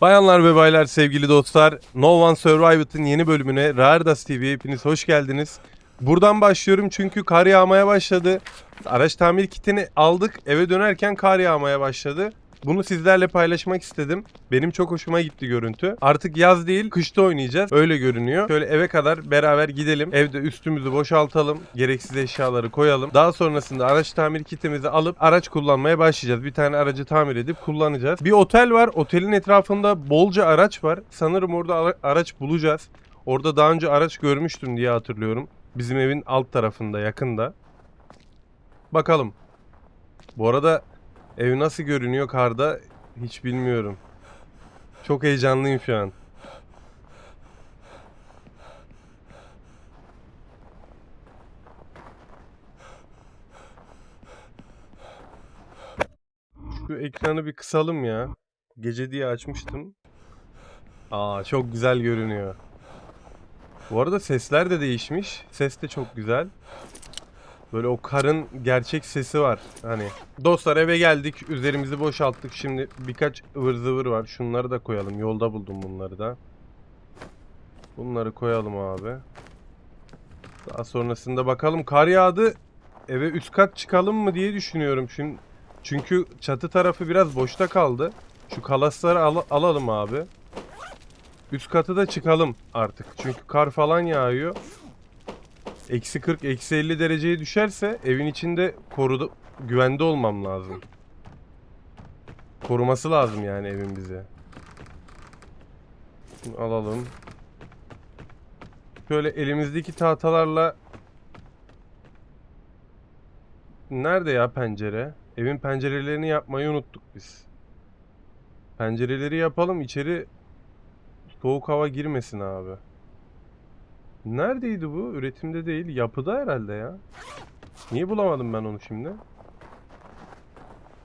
Bayanlar ve baylar sevgili dostlar No One Survived'ın yeni bölümüne Rardas TV hepiniz hoş geldiniz. Buradan başlıyorum çünkü kar yağmaya başladı. Araç tamir kitini aldık eve dönerken kar yağmaya başladı. Bunu sizlerle paylaşmak istedim. Benim çok hoşuma gitti görüntü. Artık yaz değil kışta oynayacağız. Öyle görünüyor. Şöyle eve kadar beraber gidelim. Evde üstümüzü boşaltalım. Gereksiz eşyaları koyalım. Daha sonrasında araç tamir kitimizi alıp araç kullanmaya başlayacağız. Bir tane aracı tamir edip kullanacağız. Bir otel var. Otelin etrafında bolca araç var. Sanırım orada ara- araç bulacağız. Orada daha önce araç görmüştüm diye hatırlıyorum. Bizim evin alt tarafında yakında. Bakalım. Bu arada ev nasıl görünüyor karda hiç bilmiyorum. Çok heyecanlıyım şu an. Şu ekranı bir kısalım ya. Gece diye açmıştım. Aa çok güzel görünüyor. Bu arada sesler de değişmiş. Ses de çok güzel. Böyle o karın gerçek sesi var. Hani dostlar eve geldik. Üzerimizi boşalttık. Şimdi birkaç ıvır zıvır var. Şunları da koyalım. Yolda buldum bunları da. Bunları koyalım abi. Daha sonrasında bakalım kar yağdı. Eve üst kat çıkalım mı diye düşünüyorum. Şimdi çünkü çatı tarafı biraz boşta kaldı. Şu kalasları al- alalım abi. Üst katı da çıkalım artık. Çünkü kar falan yağıyor. Eksi 40, eksi 50 dereceye düşerse evin içinde koruda, güvende olmam lazım. Koruması lazım yani evin bize. Şunu alalım. Şöyle elimizdeki tahtalarla Nerede ya pencere? Evin pencerelerini yapmayı unuttuk biz. Pencereleri yapalım içeri soğuk hava girmesin abi. Neredeydi bu? Üretimde değil, yapıda herhalde ya. Niye bulamadım ben onu şimdi?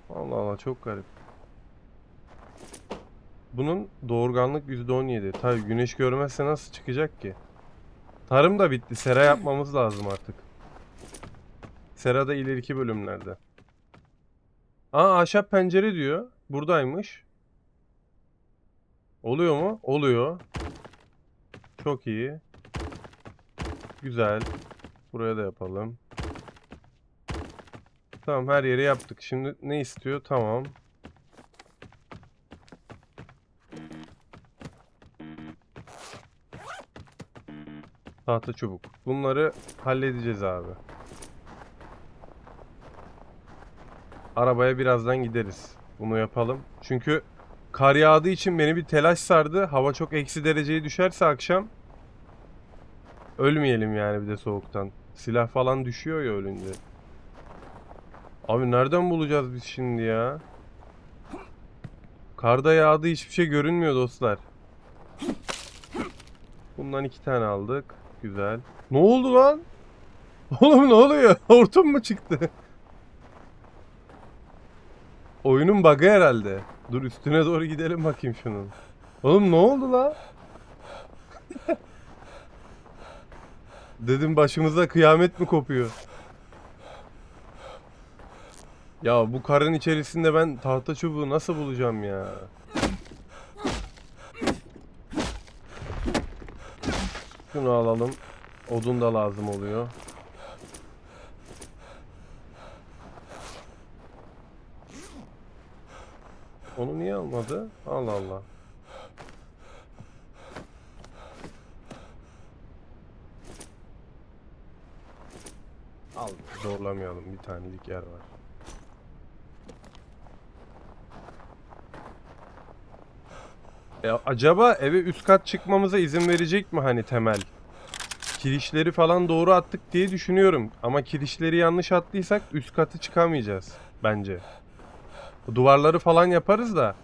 Allah Allah çok garip. Bunun doğurganlık %17. Tabii güneş görmezse nasıl çıkacak ki? Tarım da bitti. Sera yapmamız lazım artık. Sera da ileriki bölümlerde. Aa ahşap pencere diyor. Buradaymış. Oluyor mu? Oluyor. Çok iyi. Güzel. Buraya da yapalım. Tamam her yeri yaptık. Şimdi ne istiyor? Tamam. Tahta çubuk. Bunları halledeceğiz abi. Arabaya birazdan gideriz. Bunu yapalım. Çünkü kar yağdığı için beni bir telaş sardı. Hava çok eksi dereceye düşerse akşam ölmeyelim yani bir de soğuktan. Silah falan düşüyor ya ölünce. Abi nereden bulacağız biz şimdi ya? Karda yağdı hiçbir şey görünmüyor dostlar. Bundan iki tane aldık. Güzel. Ne oldu lan? Oğlum ne oluyor? Hortum mu çıktı? Oyunun bug'ı herhalde. Dur üstüne doğru gidelim bakayım şunun. Oğlum ne oldu la? Dedim başımıza kıyamet mi kopuyor? Ya bu karın içerisinde ben tahta çubuğu nasıl bulacağım ya? Şunu alalım. Odun da lazım oluyor. Onu niye almadı? Allah Allah. Al zorlamayalım bir tanelik yer var. Ya acaba eve üst kat çıkmamıza izin verecek mi hani temel? Kirişleri falan doğru attık diye düşünüyorum. Ama kirişleri yanlış attıysak üst katı çıkamayacağız bence. Duvarları falan yaparız da.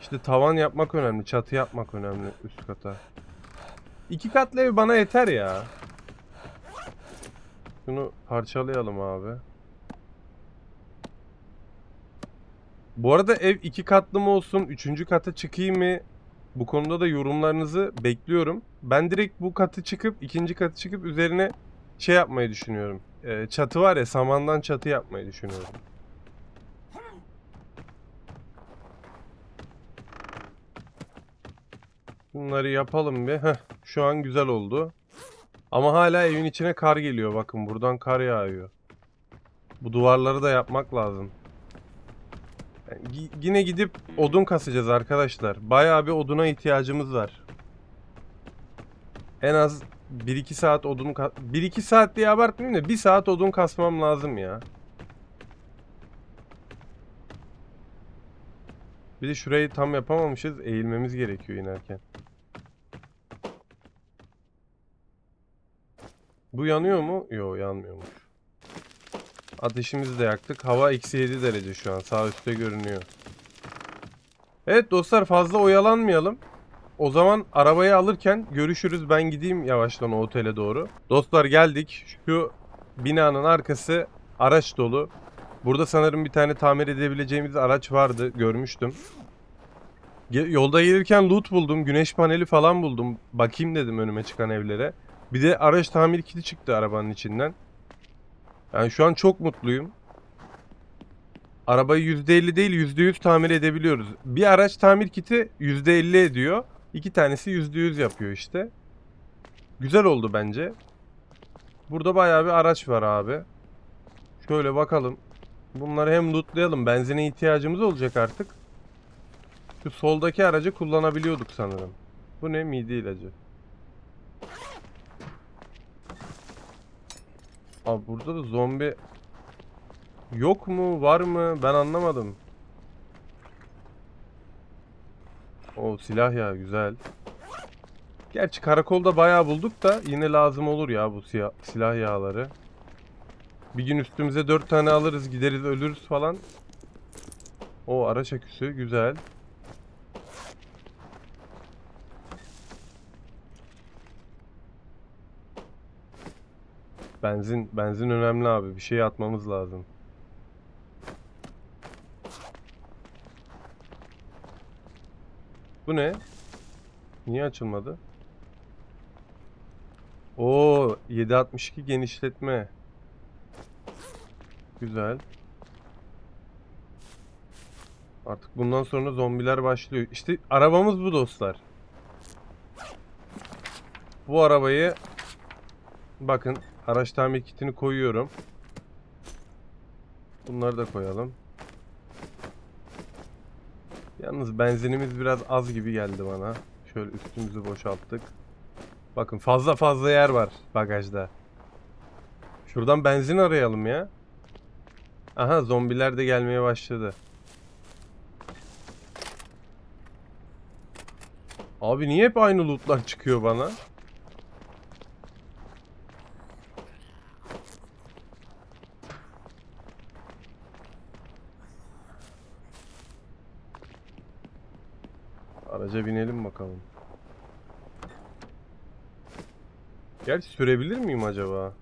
İşte tavan yapmak önemli, çatı yapmak önemli üst kata. İki katlı ev bana yeter ya. Şunu parçalayalım abi. Bu arada ev iki katlı mı olsun, üçüncü kata çıkayım mı? Bu konuda da yorumlarınızı bekliyorum. Ben direkt bu katı çıkıp, ikinci katı çıkıp üzerine şey yapmayı düşünüyorum. Ee, çatı var ya, samandan çatı yapmayı düşünüyorum. Bunları yapalım bir. Heh, şu an güzel oldu. Ama hala evin içine kar geliyor. Bakın buradan kar yağıyor. Bu duvarları da yapmak lazım. Yani yine gidip odun kasacağız arkadaşlar. Bayağı bir oduna ihtiyacımız var. En az 1-2 saat odun ka- 1-2 saat diye abartmayayım da 1 saat odun kasmam lazım ya. Bir de şurayı tam yapamamışız. Eğilmemiz gerekiyor inerken. Bu yanıyor mu? Yok yanmıyormuş. Ateşimizi de yaktık. Hava eksi 7 derece şu an. Sağ üstte görünüyor. Evet dostlar fazla oyalanmayalım. O zaman arabayı alırken görüşürüz. Ben gideyim yavaştan o otele doğru. Dostlar geldik. Şu binanın arkası araç dolu. Burada sanırım bir tane tamir edebileceğimiz araç vardı. Görmüştüm. Yolda gelirken loot buldum. Güneş paneli falan buldum. Bakayım dedim önüme çıkan evlere. Bir de araç tamir kiti çıktı arabanın içinden. Yani şu an çok mutluyum. Arabayı %50 değil %100 tamir edebiliyoruz. Bir araç tamir kiti %50 ediyor. İki tanesi %100 yapıyor işte. Güzel oldu bence. Burada bayağı bir araç var abi. Şöyle bakalım. Bunları hem lootlayalım. Benzine ihtiyacımız olacak artık. Şu soldaki aracı kullanabiliyorduk sanırım. Bu ne? Mide ilacı. Abi burada da zombi yok mu? Var mı? Ben anlamadım. O silah ya güzel. Gerçi karakolda bayağı bulduk da yine lazım olur ya bu siya- silah yağları. Bir gün üstümüze dört tane alırız gideriz ölürüz falan. O araç aküsü güzel. Benzin benzin önemli abi. Bir şey atmamız lazım. Bu ne? Niye açılmadı? Oo 762 genişletme. Güzel. Artık bundan sonra zombiler başlıyor. İşte arabamız bu dostlar. Bu arabayı bakın araç tamir kitini koyuyorum. Bunları da koyalım. Yalnız benzinimiz biraz az gibi geldi bana. Şöyle üstümüzü boşalttık. Bakın fazla fazla yer var bagajda. Şuradan benzin arayalım ya. Aha zombiler de gelmeye başladı. Abi niye hep aynı lootlar çıkıyor bana? Araca binelim bakalım. Gerçi sürebilir miyim acaba?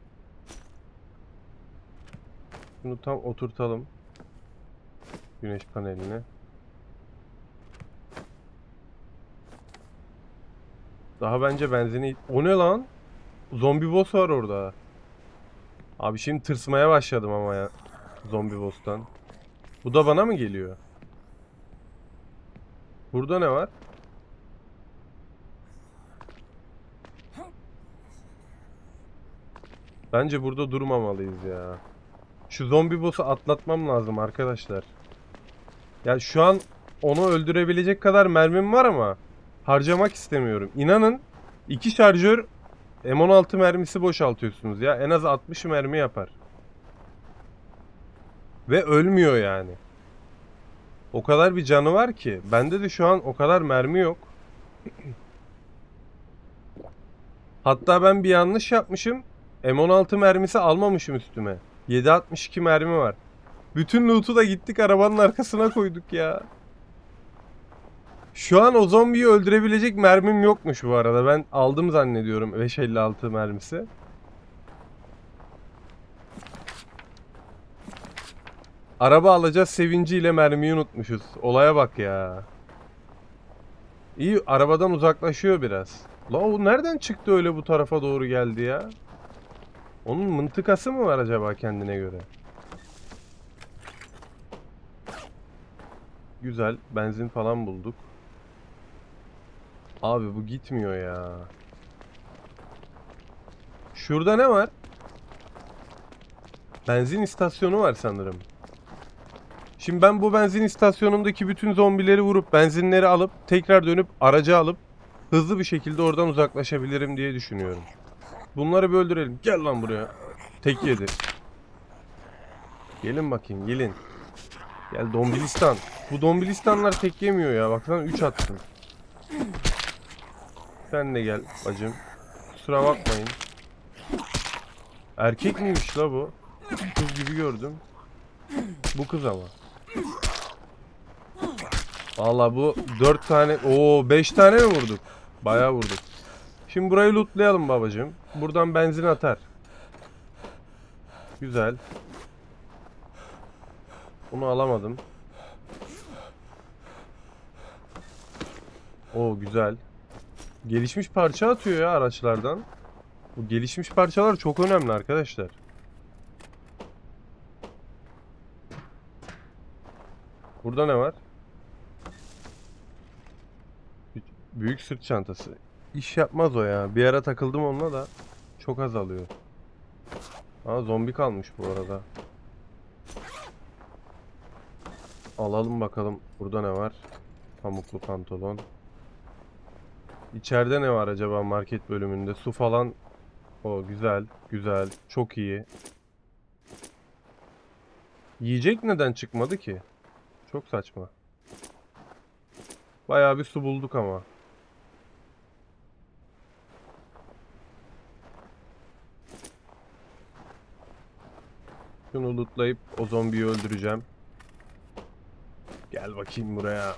Bunu tam oturtalım. Güneş paneline. Daha bence benzini... O ne lan? Zombi boss var orada. Abi şimdi tırsmaya başladım ama ya. Zombi boss'tan. Bu da bana mı geliyor? Burada ne var? Bence burada durmamalıyız ya. Şu zombi boss'u atlatmam lazım arkadaşlar. Ya şu an onu öldürebilecek kadar mermim var ama harcamak istemiyorum. İnanın iki şarjör M16 mermisi boşaltıyorsunuz ya. En az 60 mermi yapar. Ve ölmüyor yani. O kadar bir canı var ki. Bende de şu an o kadar mermi yok. Hatta ben bir yanlış yapmışım. M16 mermisi almamışım üstüme. 7.62 mermi var. Bütün loot'u da gittik arabanın arkasına koyduk ya. Şu an o zombiyi öldürebilecek mermim yokmuş bu arada. Ben aldım zannediyorum 556 mermisi. Araba alacağız sevinciyle mermiyi unutmuşuz. Olaya bak ya. İyi arabadan uzaklaşıyor biraz. La o nereden çıktı öyle bu tarafa doğru geldi ya? Onun mıntıkası mı var acaba kendine göre? Güzel. Benzin falan bulduk. Abi bu gitmiyor ya. Şurada ne var? Benzin istasyonu var sanırım. Şimdi ben bu benzin istasyonundaki bütün zombileri vurup benzinleri alıp tekrar dönüp aracı alıp hızlı bir şekilde oradan uzaklaşabilirim diye düşünüyorum. Bunları bir öldürelim. Gel lan buraya. Tek yedi. Gelin bakayım gelin. Gel Dombilistan. Bu Dombilistanlar tek yemiyor ya. Baksana 3 attım. Sen de gel bacım. Kusura bakmayın. Erkek miymiş la bu? Kız gibi gördüm. Bu kız ama. Valla bu 4 tane, o 5 tane mi vurduk? Bayağı vurduk. Şimdi burayı lootlayalım babacım. Buradan benzin atar. Güzel. Bunu alamadım. O güzel. Gelişmiş parça atıyor ya araçlardan. Bu gelişmiş parçalar çok önemli arkadaşlar. Burada ne var? Büyük sırt çantası. İş yapmaz o ya. Bir ara takıldım onunla da çok az alıyor. Aa zombi kalmış bu arada. Alalım bakalım. Burada ne var? Pamuklu pantolon. İçeride ne var acaba market bölümünde? Su falan. O güzel, güzel. Çok iyi. Yiyecek neden çıkmadı ki? Çok saçma. Bayağı bir su bulduk ama. Şunu lootlayıp o zombiyi öldüreceğim. Gel bakayım buraya.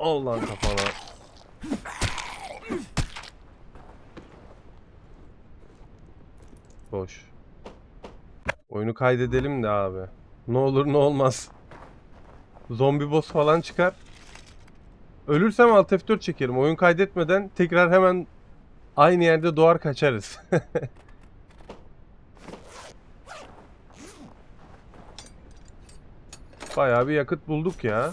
Al lan kafana. Boş. Oyunu kaydedelim de abi. Ne olur ne olmaz. Zombi boss falan çıkar. Ölürsem Alt F4 çekerim. Oyun kaydetmeden tekrar hemen aynı yerde doğar kaçarız. Bayağı bir yakıt bulduk ya.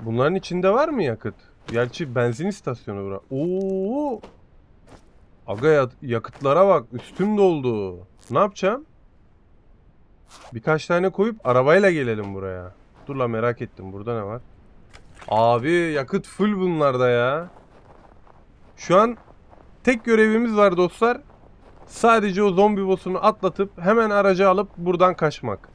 Bunların içinde var mı yakıt? Gerçi benzin istasyonu bura. Oo! Aga ya- yakıtlara bak. Üstüm doldu. Ne yapacağım? Birkaç tane koyup arabayla gelelim buraya. Dur la merak ettim. Burada ne var? Abi yakıt full bunlarda ya. Şu an tek görevimiz var dostlar. Sadece o zombi boss'unu atlatıp hemen aracı alıp buradan kaçmak.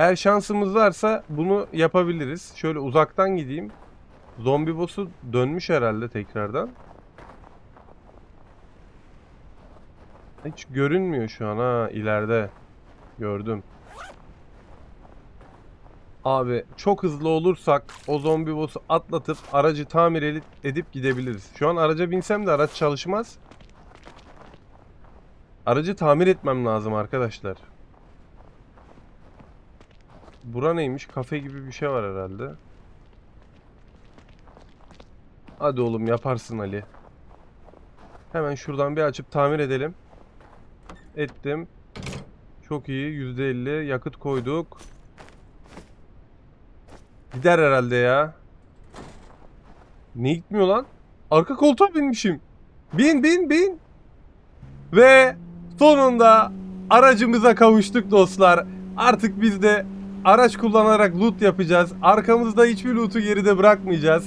Eğer şansımız varsa bunu yapabiliriz. Şöyle uzaktan gideyim. Zombi boss'u dönmüş herhalde tekrardan. Hiç görünmüyor şu an ha ileride. Gördüm. Abi çok hızlı olursak o zombi boss'u atlatıp aracı tamir edip, gidebiliriz. Şu an araca binsem de araç çalışmaz. Aracı tamir etmem lazım arkadaşlar. Bura neymiş? Kafe gibi bir şey var herhalde. Hadi oğlum yaparsın Ali. Hemen şuradan bir açıp tamir edelim. Ettim. Çok iyi. %50 yakıt koyduk. Gider herhalde ya. Ne gitmiyor lan? Arka koltuğa binmişim. Bin bin bin. Ve sonunda aracımıza kavuştuk dostlar. Artık biz de araç kullanarak loot yapacağız. Arkamızda hiçbir loot'u geride bırakmayacağız.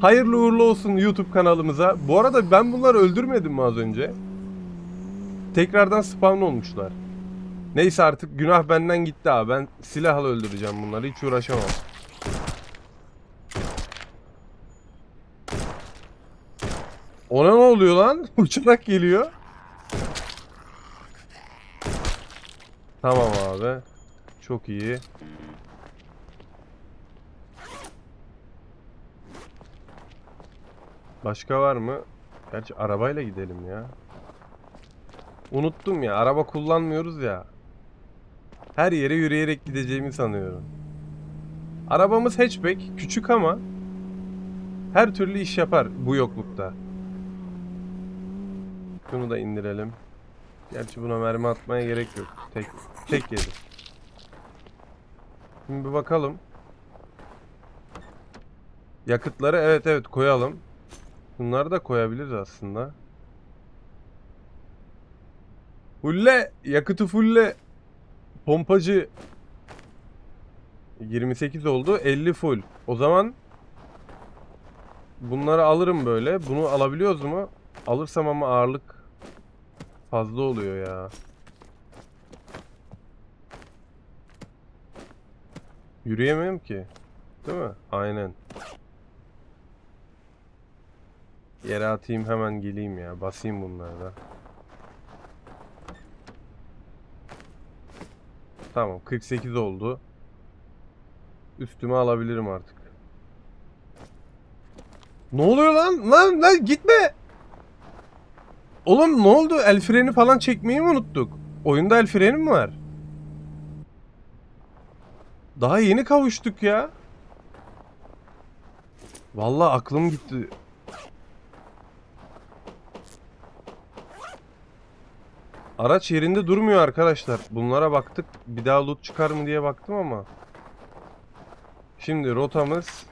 Hayırlı uğurlu olsun YouTube kanalımıza. Bu arada ben bunları öldürmedim mi az önce? Tekrardan spawn olmuşlar. Neyse artık günah benden gitti abi. Ben silahla öldüreceğim bunları. Hiç uğraşamam. Ona ne oluyor lan? Uçarak geliyor. Tamam abi. Çok iyi. Başka var mı? Gerçi arabayla gidelim ya. Unuttum ya. Araba kullanmıyoruz ya. Her yere yürüyerek gideceğimi sanıyorum. Arabamız hatchback. Küçük ama her türlü iş yapar bu yoklukta. Şunu da indirelim. Gerçi buna mermi atmaya gerek yok. Tek tek yedi. Şimdi bir bakalım. Yakıtları evet evet koyalım. Bunları da koyabiliriz aslında. Fulle yakıtı fulle. Pompacı 28 oldu 50 full. O zaman bunları alırım böyle. Bunu alabiliyoruz mu? Alırsam ama ağırlık fazla oluyor ya. Yürüyemem ki. Değil mi? Aynen. Yere atayım hemen geleyim ya. Basayım bunlarda. Tamam 48 oldu. Üstüme alabilirim artık. Ne oluyor lan? Lan lan gitme. Oğlum ne oldu? El freni falan çekmeyi mi unuttuk? Oyunda el freni mi var? Daha yeni kavuştuk ya. Vallahi aklım gitti. Araç yerinde durmuyor arkadaşlar. Bunlara baktık. Bir daha loot çıkar mı diye baktım ama. Şimdi rotamız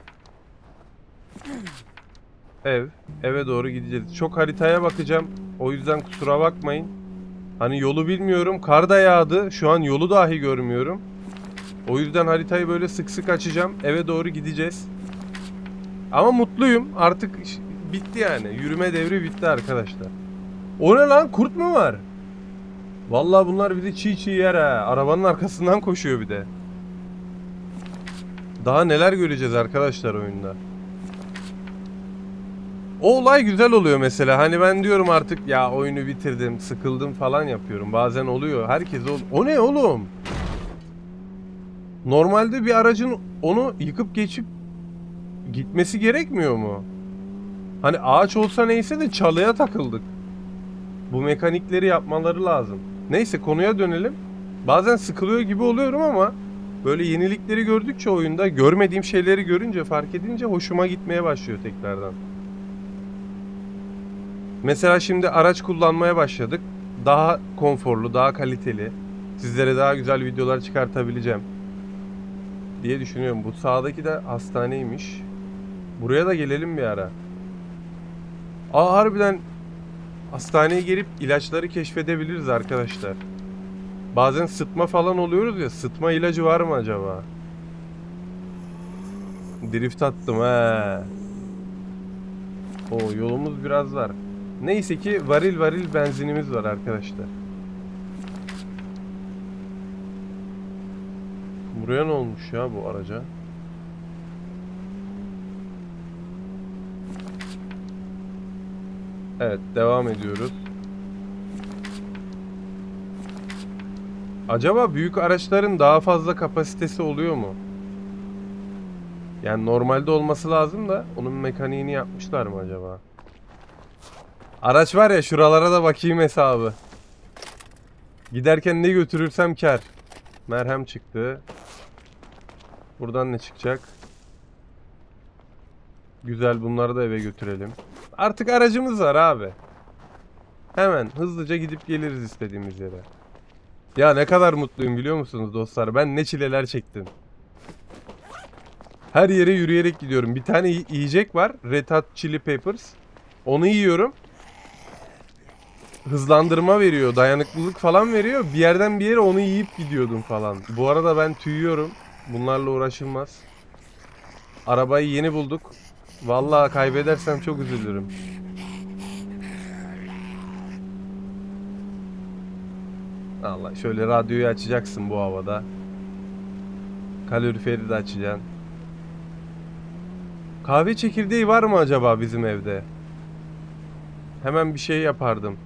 ev. Eve doğru gideceğiz. Çok haritaya bakacağım. O yüzden kusura bakmayın. Hani yolu bilmiyorum. Kar da yağdı. Şu an yolu dahi görmüyorum. O yüzden haritayı böyle sık sık açacağım. Eve doğru gideceğiz. Ama mutluyum. Artık bitti yani. Yürüme devri bitti arkadaşlar. O ne lan? Kurt mu var? Vallahi bunlar bizi çiğ çiğ yer ha. Arabanın arkasından koşuyor bir de. Daha neler göreceğiz arkadaşlar oyunda. O olay güzel oluyor mesela. Hani ben diyorum artık ya oyunu bitirdim, sıkıldım falan yapıyorum. Bazen oluyor. Herkes ol. O ne oğlum? Normalde bir aracın onu yıkıp geçip gitmesi gerekmiyor mu? Hani ağaç olsa neyse de çalıya takıldık. Bu mekanikleri yapmaları lazım. Neyse konuya dönelim. Bazen sıkılıyor gibi oluyorum ama böyle yenilikleri gördükçe oyunda görmediğim şeyleri görünce fark edince hoşuma gitmeye başlıyor tekrardan. Mesela şimdi araç kullanmaya başladık. Daha konforlu, daha kaliteli. Sizlere daha güzel videolar çıkartabileceğim. Diye düşünüyorum. Bu sağdaki de hastaneymiş. Buraya da gelelim bir ara. Aa harbiden hastaneye gelip ilaçları keşfedebiliriz arkadaşlar. Bazen sıtma falan oluyoruz ya. Sıtma ilacı var mı acaba? Drift attım he. O yolumuz biraz var. Neyse ki varil varil benzinimiz var arkadaşlar. Buraya ne olmuş ya bu araca? Evet devam ediyoruz. Acaba büyük araçların daha fazla kapasitesi oluyor mu? Yani normalde olması lazım da onun mekaniğini yapmışlar mı acaba? Araç var ya şuralara da bakayım hesabı. Giderken ne götürürsem kar. Merhem çıktı. Buradan ne çıkacak? Güzel bunları da eve götürelim. Artık aracımız var abi. Hemen hızlıca gidip geliriz istediğimiz yere. Ya ne kadar mutluyum biliyor musunuz dostlar? Ben ne çileler çektim. Her yere yürüyerek gidiyorum. Bir tane yi- yiyecek var. Red Hot Chili Peppers. Onu yiyorum. Hızlandırma veriyor. Dayanıklılık falan veriyor. Bir yerden bir yere onu yiyip gidiyordum falan. Bu arada ben tüyüyorum. Bunlarla uğraşılmaz. Arabayı yeni bulduk. Vallahi kaybedersem çok üzülürüm. Allah şöyle radyoyu açacaksın bu havada. Kaloriferi de açacaksın. Kahve çekirdeği var mı acaba bizim evde? Hemen bir şey yapardım.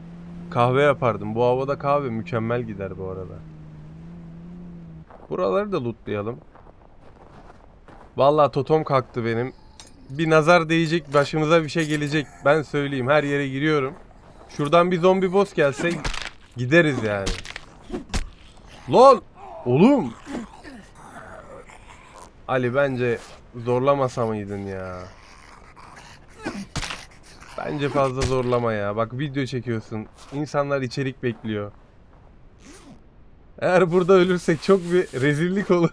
Kahve yapardım. Bu havada kahve mükemmel gider bu arada. Buraları da lootlayalım. Vallahi totom kalktı benim. Bir nazar değecek, başımıza bir şey gelecek. Ben söyleyeyim, her yere giriyorum. Şuradan bir zombi boss gelse gideriz yani. Lol! Oğlum! Ali bence zorlamasa mıydın ya? Bence fazla zorlama ya. Bak video çekiyorsun. İnsanlar içerik bekliyor. Eğer burada ölürsek çok bir rezillik olur.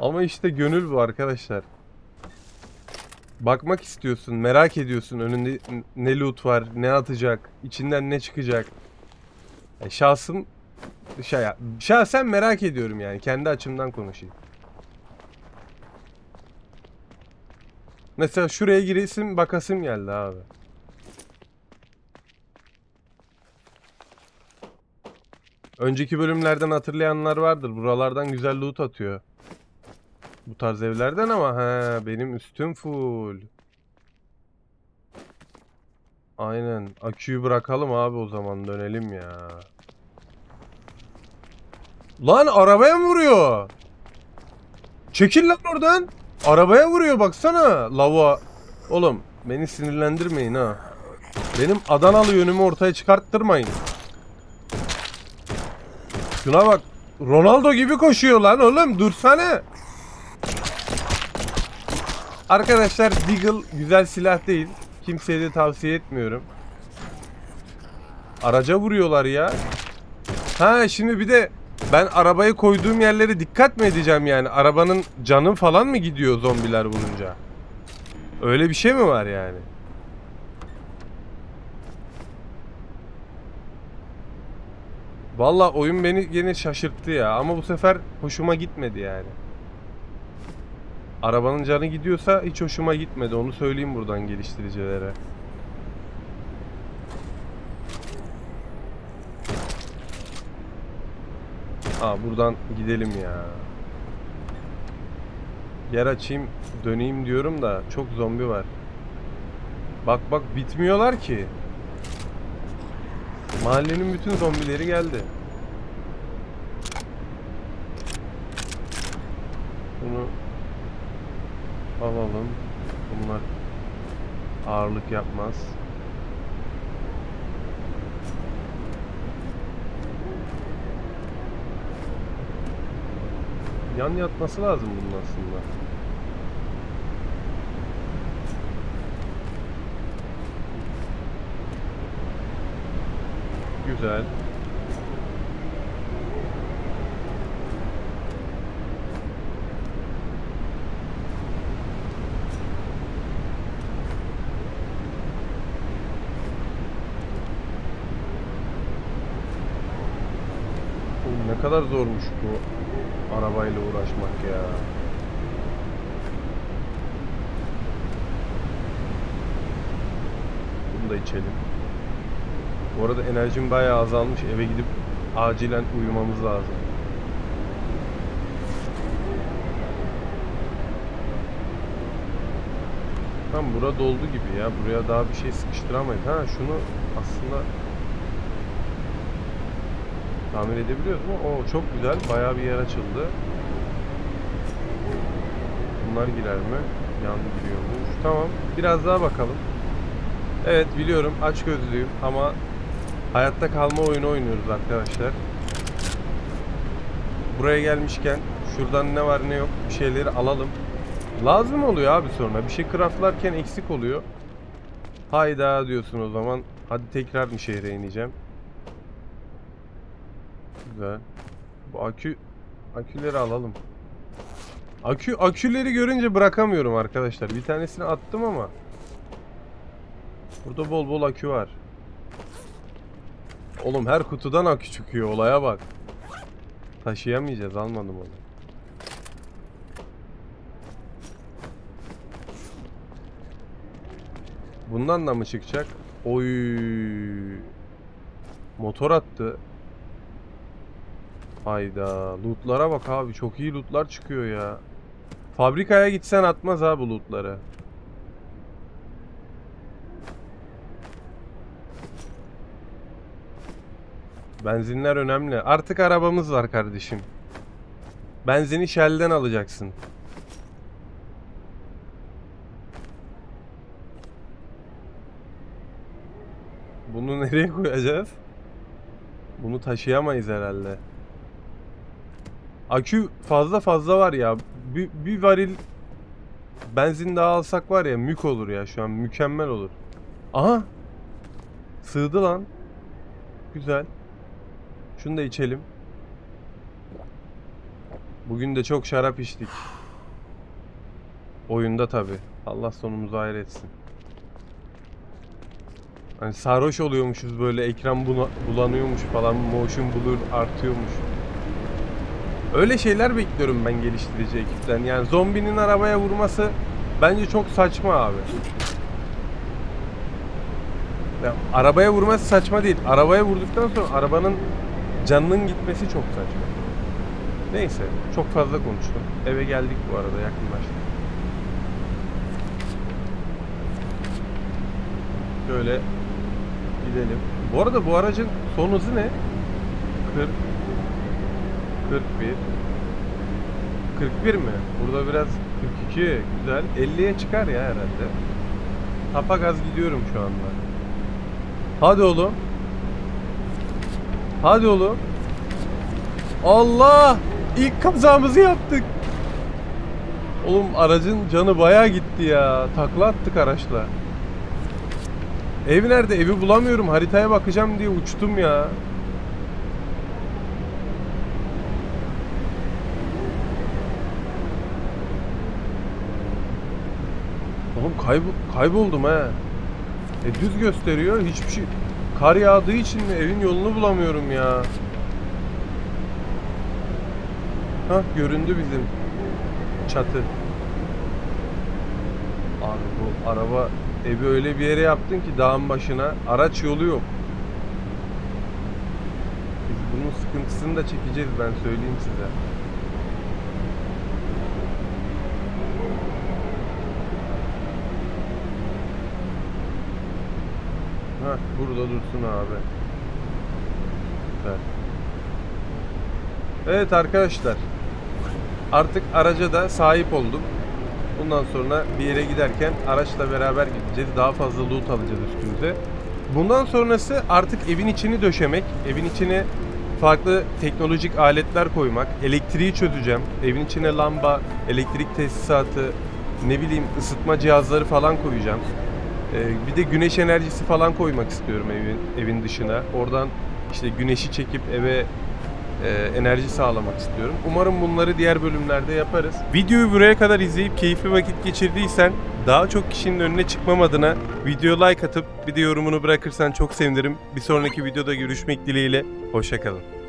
Ama işte gönül bu arkadaşlar. Bakmak istiyorsun, merak ediyorsun önünde ne loot var, ne atacak, içinden ne çıkacak. E, şahsım şey, şahsen merak ediyorum yani kendi açımdan konuşayım. Mesela şuraya giresim bakasım geldi abi. Önceki bölümlerden hatırlayanlar vardır. Buralardan güzel loot atıyor. Bu tarz evlerden ama he benim üstüm full. Aynen. Aküyü bırakalım abi o zaman dönelim ya. Lan arabaya mı vuruyor? Çekil lan oradan. Arabaya vuruyor baksana lavuğa. Oğlum beni sinirlendirmeyin ha. Benim Adanalı yönümü ortaya çıkarttırmayın. Şuna bak. Ronaldo gibi koşuyor lan oğlum. Dursana. Arkadaşlar Deagle güzel silah değil. Kimseye de tavsiye etmiyorum. Araca vuruyorlar ya. Ha şimdi bir de ben arabayı koyduğum yerlere dikkat mi edeceğim yani? Arabanın canı falan mı gidiyor zombiler vurunca? Öyle bir şey mi var yani? Valla oyun beni yine şaşırttı ya ama bu sefer hoşuma gitmedi yani. Arabanın canı gidiyorsa hiç hoşuma gitmedi onu söyleyeyim buradan geliştiricilere. Aa buradan gidelim ya. Yer açayım döneyim diyorum da çok zombi var. Bak bak bitmiyorlar ki. Mahallenin bütün zombileri geldi. Bunu alalım. Bunlar ağırlık yapmaz. Yan yatması lazım bunun aslında. Güzel. Oğlum ne kadar zormuş bu arabayla uğraşmak ya. Bunu da içelim. Bu arada enerjim bayağı azalmış. Eve gidip acilen uyumamız lazım. Tam bura doldu gibi ya. Buraya daha bir şey sıkıştıramayız. Ha şunu aslında tamir edebiliyoruz mu? Oo çok güzel. Bayağı bir yer açıldı. Bunlar girer mi? Yan giriyormuş. Tamam. Biraz daha bakalım. Evet biliyorum aç gözlüyüm ama hayatta kalma oyunu oynuyoruz arkadaşlar. Buraya gelmişken şuradan ne var ne yok bir şeyleri alalım. Lazım oluyor abi sonra. Bir şey craftlarken eksik oluyor. Hayda diyorsun o zaman. Hadi tekrar mı şehre ineceğim? Güzel. Bu akü aküleri alalım. Akü aküleri görünce bırakamıyorum arkadaşlar. Bir tanesini attım ama Burada bol bol akü var. Oğlum her kutudan akü çıkıyor. Olaya bak. Taşıyamayacağız. Almadım onu. Bundan da mı çıkacak? Oy. Motor attı. Hayda. Lootlara bak abi. Çok iyi lootlar çıkıyor ya. Fabrikaya gitsen atmaz abi lootları. Benzinler önemli. Artık arabamız var kardeşim. Benzini Shell'den alacaksın. Bunu nereye koyacağız? Bunu taşıyamayız herhalde. Akü fazla fazla var ya. Bir, bir varil benzin daha alsak var ya mük olur ya şu an mükemmel olur. Aha! Sığdı lan. Güzel. Şunu da içelim. Bugün de çok şarap içtik. Oyunda tabi. Allah sonumuzu hayır etsin. Hani sarhoş oluyormuşuz böyle ekran bulanıyormuş falan motion blur artıyormuş. Öyle şeyler bekliyorum ben geliştirici ekipten. Yani zombinin arabaya vurması bence çok saçma abi. Ya, arabaya vurması saçma değil. Arabaya vurduktan sonra arabanın canının gitmesi çok saçma. Neyse çok fazla konuştum. Eve geldik bu arada yakınlaştık. Şöyle gidelim. Bu arada bu aracın son hızı ne? 40 41 41 mi? Burada biraz 42 güzel. 50'ye çıkar ya herhalde. Tapa gaz gidiyorum şu anda. Hadi oğlum. Hadi oğlum. Allah! İlk kazamızı yaptık. Oğlum aracın canı bayağı gitti ya. Takla attık araçla. Ev nerede? Evi bulamıyorum. Haritaya bakacağım diye uçtum ya. Oğlum kaybol kayboldum ha. E düz gösteriyor. Hiçbir şey kar yağdığı için mi evin yolunu bulamıyorum ya. Hah göründü bizim çatı. Abi bu araba evi öyle bir yere yaptın ki dağın başına araç yolu yok. Biz bunun sıkıntısını da çekeceğiz ben söyleyeyim size. Hah burada dursun abi. Evet arkadaşlar. Artık araca da sahip oldum. Bundan sonra bir yere giderken araçla beraber gideceğiz. Daha fazla loot alacağız üstümüze. Bundan sonrası artık evin içini döşemek. Evin içine farklı teknolojik aletler koymak. Elektriği çözeceğim. Evin içine lamba, elektrik tesisatı, ne bileyim ısıtma cihazları falan koyacağım. Ee, bir de güneş enerjisi falan koymak istiyorum evin evin dışına. Oradan işte güneşi çekip eve e, enerji sağlamak istiyorum. Umarım bunları diğer bölümlerde yaparız. Videoyu buraya kadar izleyip keyifli vakit geçirdiysen daha çok kişinin önüne çıkmam adına video like atıp bir de yorumunu bırakırsan çok sevinirim. Bir sonraki videoda görüşmek dileğiyle. Hoşçakalın.